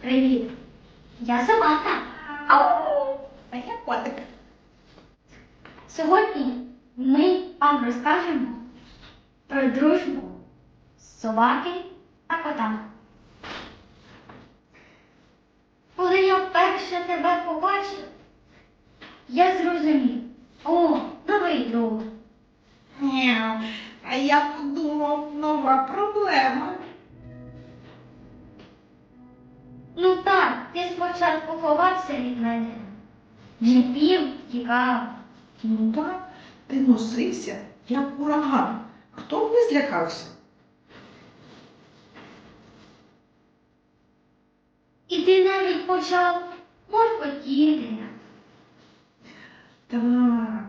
Привіт. Я собака. Ау! А я котик. Сьогодні ми вам розкажемо про дружбу собаки та кота. Коли я вперше тебе побачив, я зрозумів, о, новий друг. Мяу. А я подумав, нова проблема. Ну так, ти спочатку ховався від мене. Вже пів тікав. Ну так, ти носився, як ураган. Хто б не злякався? І ти навіть почав моркотіти. Так,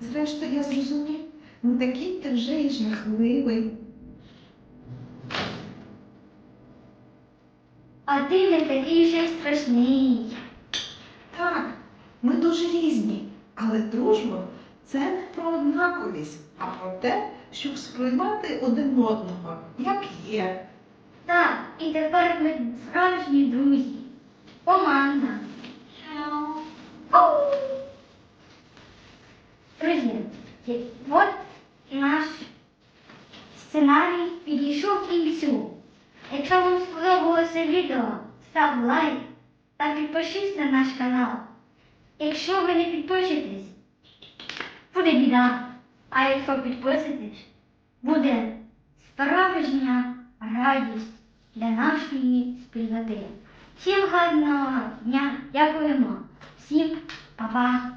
зрештою я зрозумів, не такий ти вже й жахливий. А ти не такий вже страшний. Так, ми дуже різні, але дружба це не про однаковість, а про те, щоб сприймати один одного, як є. Так, і тепер ми справжні друзі. Команда. Друзі, от наш сценарій підійшов кінцю. Якщо вам сподобалося відео, став лайк та підпишись на наш канал. Якщо ви не підпишетесь, буде біда. А якщо підписитесь, буде справжня радість для нашої спільноти. Всім гарного дня, дякуємо. Всім па-па.